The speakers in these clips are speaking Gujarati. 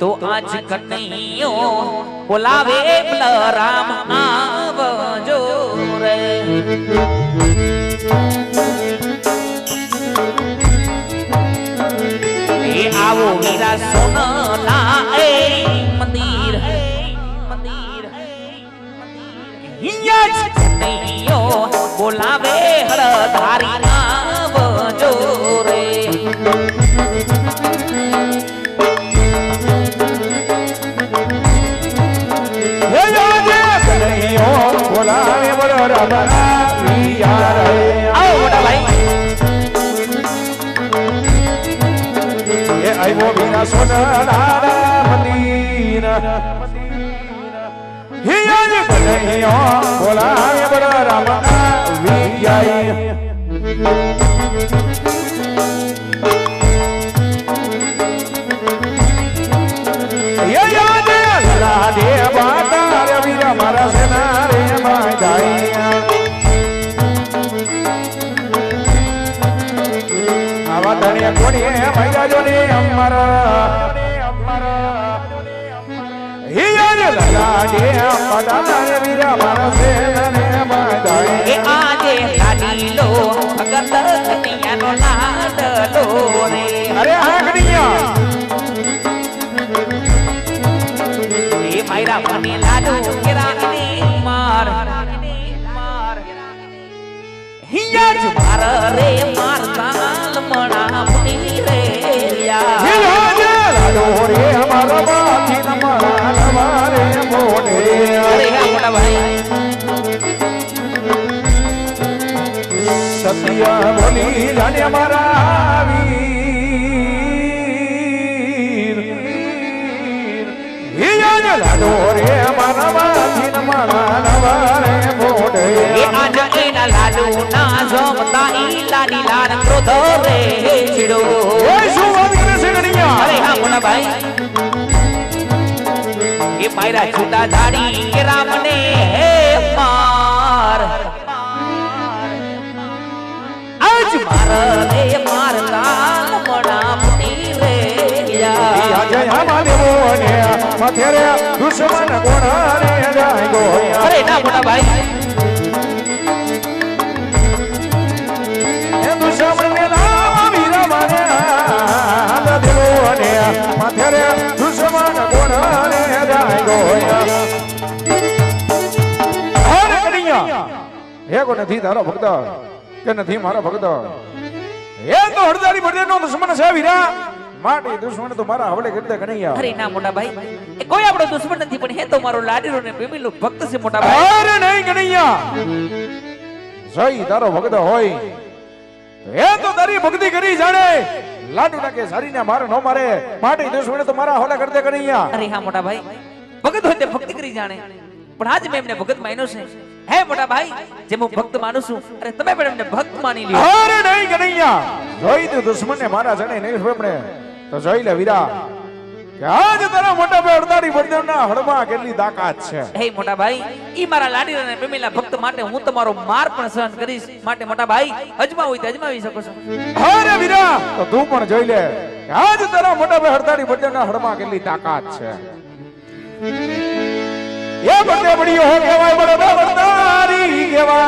તો આજ કનૈયો બોલાવે બલરામ આવજો રે. એ આવો મીરા સોનના એ મંદિર મંદિર. હિયા જ કનૈયો બોલાવે હળધારી આવજો રે. આવ્યો વીરા સોનારા મંદિર હે આજે કનૈયો આજે લાડીલો ભગત કનૈયાનો લાડલો રે. અરે આંખડીયા એ માયરા મને લાડુ કેરાને માર. હિયા જ માર રે માર તાલ મણા મુની રે યા સત્ય બોલી જાણે મારા લાડો રે એના લાડુ ના જમતા ક્રોધ રે છિડો. એ અરે હા ભાઈ એ માયરા છૂટા ધાડી કે રામને હે માર. આજ માર રે માર લાલ મણા મુની રે યા. જય મહાદેવો ને માથે દુશ્મન કોણા રે જાય ગોયા અરે ના મોટા ભાઈ. એ દુશ્મન ને લાવા વીરા મારે હાથ દેવો ને રે દુશ્મન કોણા રે જાય ગોયા હે કોને નથી ધારો ભક્ત. કે નથી મારા ભક્ત? એ તો હળદારી બડે નો દુશ્મન છે વીરા. માટે દુશ્મન તો મારા હવળે કરી દે કનૈયા અરે ના મોટા ભાઈ. એ કોઈ આપણો દુશ્મન નથી પણ હે તો મારો લાડીરો ને પ્રેમીલો ભક્ત છે મોટા ભાઈ. અરે નહીં કનૈયા જય તારો ભક્ત હોય. એ તો તારી ભક્તિ કરી જાણે. લાડુ નાખે સારી ને મારે નો મારે. માટે દુશ્મન તો મારા હોલે કરી દે કનૈયા અરે હા મોટા ભાઈ. ભગત હોય તે ભક્તિ કરી જાણે. પણ આજ મેં એમને ભગત માન્યો છે. હે મોટા ભાઈ જેમ હું ભક્ત માનું છું અરે તમે પણ એમને ભક્ત માની લ્યો. અરે નહીં કનૈયા જોઈ તું દુશ્મન ને મારા જણે નહીં ફેમણે તો જોઈ લે વીરા આજ તારા મોટા ભાઈ અડતારી બળદેવ ના હળમાં કેટલી તાકાત છે. હે મોટા ભાઈ ઈ મારા લાડી અને પ્રેમીલા ભક્ત માટે હું તમારો માર પણ સહન કરીશ. માટે મોટા ભાઈ અજમા હોય તો અજમાવી શકો છો. અરે વીરા તો તું પણ જોઈ લે આજ તારા મોટા ભાઈ હડતાળી બળદેવ ના હળમાં કેટલી તાકાત છે. એ બધે બડીઓ કહેવાય બડે બડતારી કહેવાય.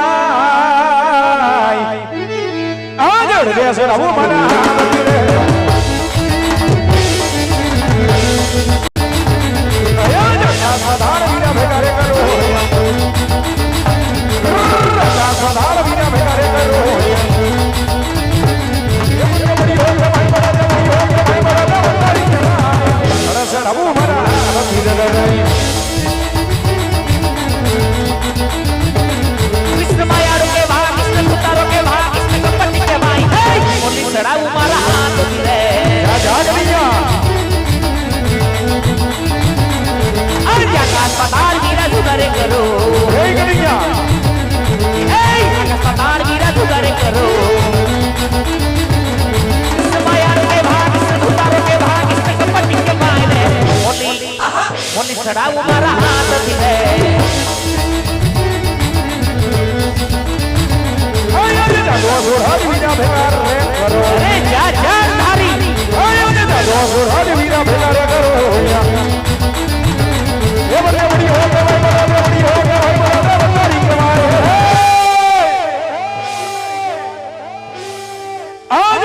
છે રઘુ મના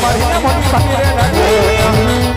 Maria Bonita.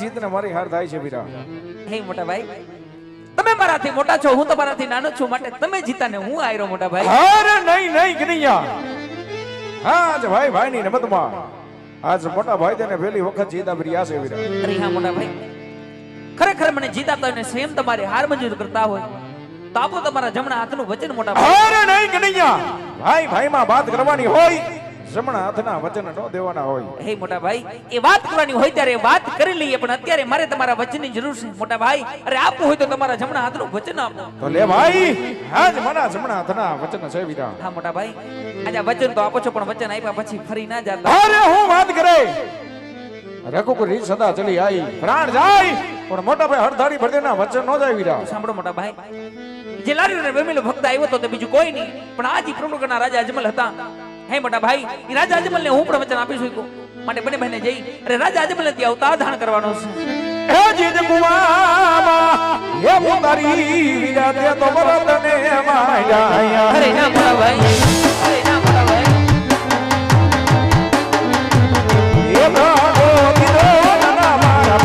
તારી જીતને મારી હાર થાય છે વીરા. હે મોટા ભાઈ તમે મારાથી મોટા છો હું તમારાથી નાનો છું માટે તમે જીતા ને હું આયરો મોટા ભાઈ? અરે નહીં નહીં કનૈયા હા આજ ભાઈ ભાઈ ની રમતમાં. આજ મોટા ભાઈ તેને પહેલી વખત જીતા રહ્યા છે વીરા. અરે હા મોટા ભાઈ. ખરેખર મને જીતા તો ને સ્વયં તમારી હાર મંજૂર કરતા હોય તો આપો તમારા જમણા હાથનું વચન મોટા ભાઈ. અરે નહીં કનૈયા ભાઈ ભાઈ માં વાત કરવાની હોય જમણા હાથના વચન નો દેવાના હોય. હે મોટા ભાઈ એ વાત કરવાની હોય ત્યારે વાત કરી લઈએ પણ અત્યારે મારે તમારા વચનની જરૂર છે. મોટા ભાઈ અરે આપવું હોય તો તમારા જમણા હાથનું વચન આપો. તો લે ભાઈ આજ મારા જમણા હાથના વચન છે વિરા હા મોટા ભાઈ આજે વચન તો આપો છો પણ વચન આપ્યા પછી ફરી ના જાતા. અરે હું વાત કરે. રઘુપુરી સદા ચલી આઈ પ્રાણ જાય પણ મોટા ભાઈ હરધારી ભરદે ના વચન નો જાય વીરા સાંભળો મોટા ભાઈ જે લારીઓ ને વેમેલો ભક્ત આવ્યો તો તે બીજું કોઈ નહીં પણ આજી પ્રમુખ ના રાજા અજમલ હતા. હે મોટા ભાઈ એ રાજા અજમલ ને હું પ્રવચન વચન આપી શકું માટે બને બને જઈ અરે રાજા અજમલ ને ત્યાં અવતાર ધારણ કરવાનો છે. હે જીત કુવામાં હે મુતારી વીરા તે તો ભરત માયા અરે ના મોટા ભાઈ અરે ના મોટા ભાઈ. હે ભાગો દીધો ના મારા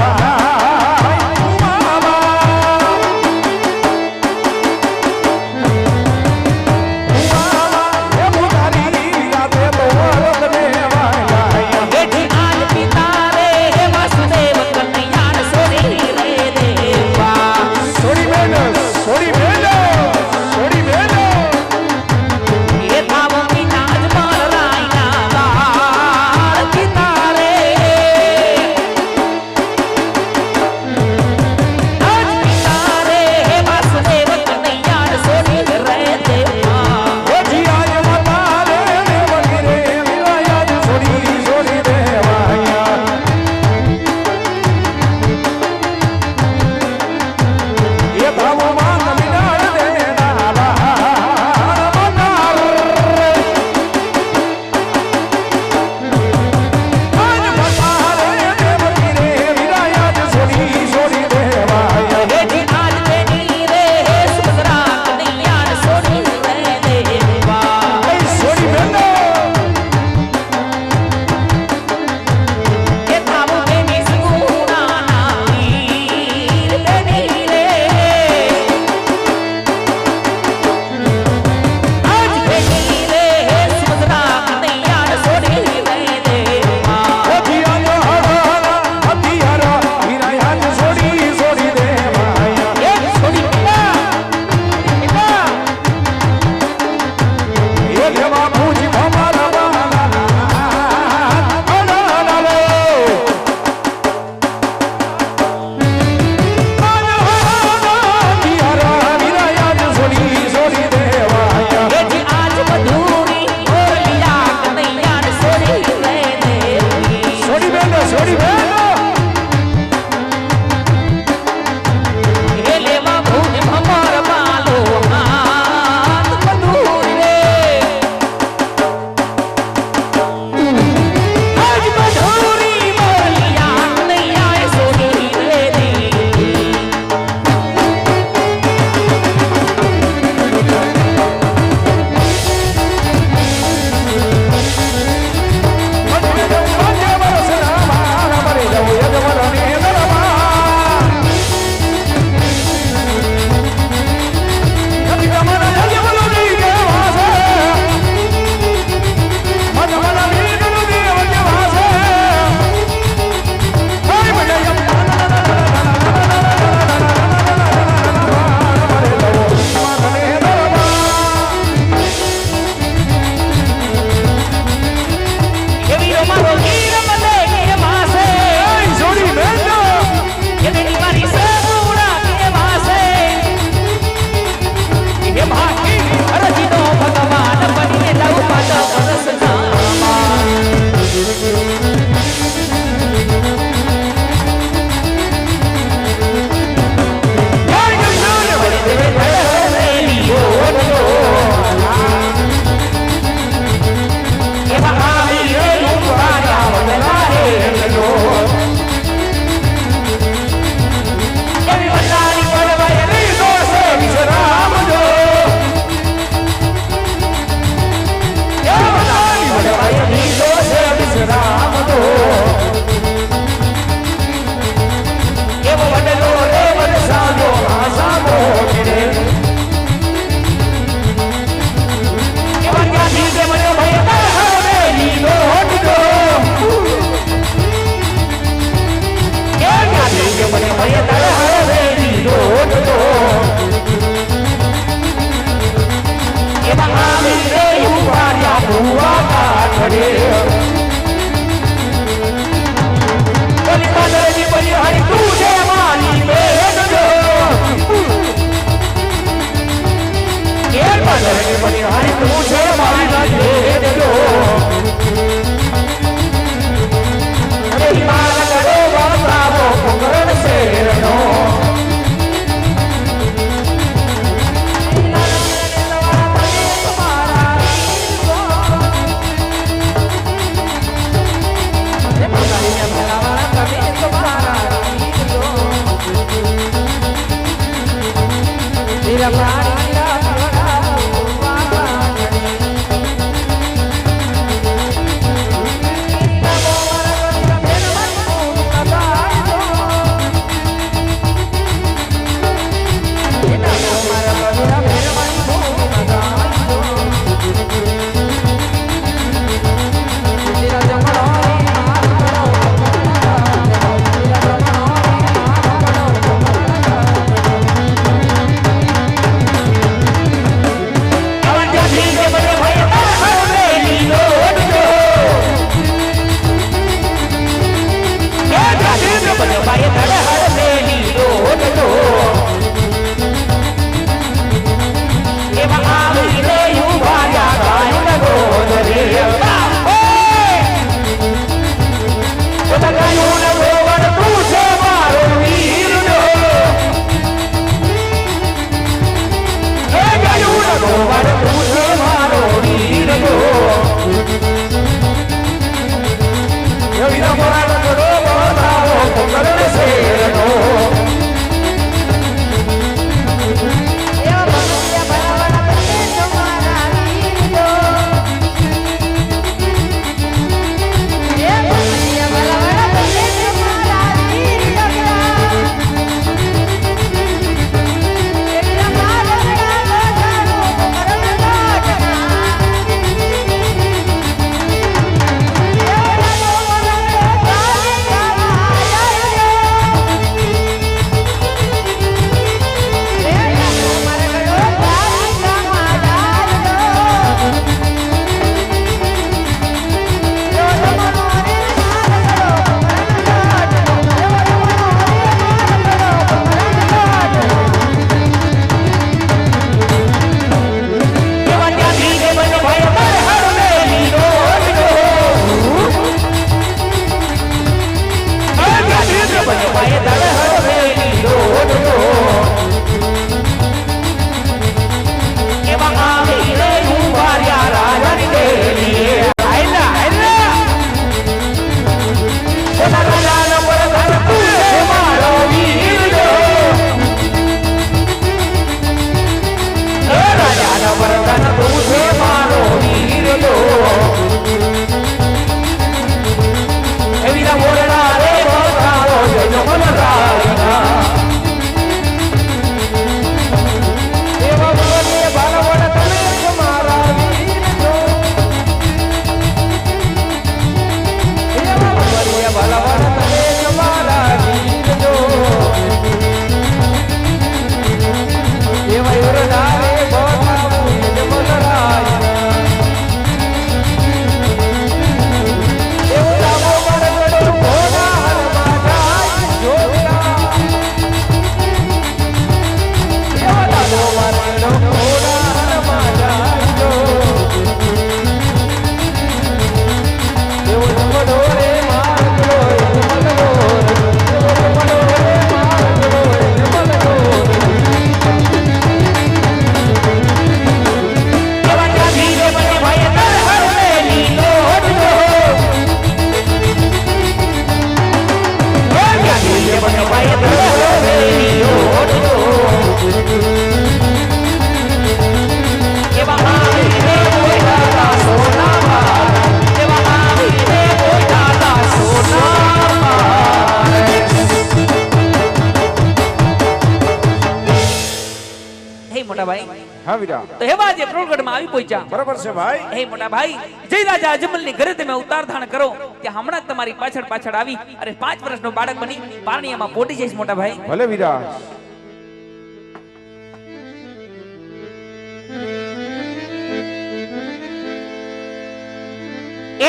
હા વીરા. તો એવા જે પ્રોલગઢમાં આવી પહોંચ્યા. બરાબર છે ભાઈ. હે મોટા ભાઈ જય રાજા અજમલની ઘરે તમે ઉતાર ધાણ કરો કે હમણાં જ તમારી પાછળ પાછળ આવી અરે પાંચ વર્ષનો બાળક બની પારણીયામાં પોટી જઈશ મોટા ભાઈ ભલે વીરા.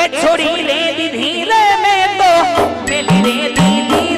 એ છોડી રે દીધી રે મેં તો. મેલી રે દીધી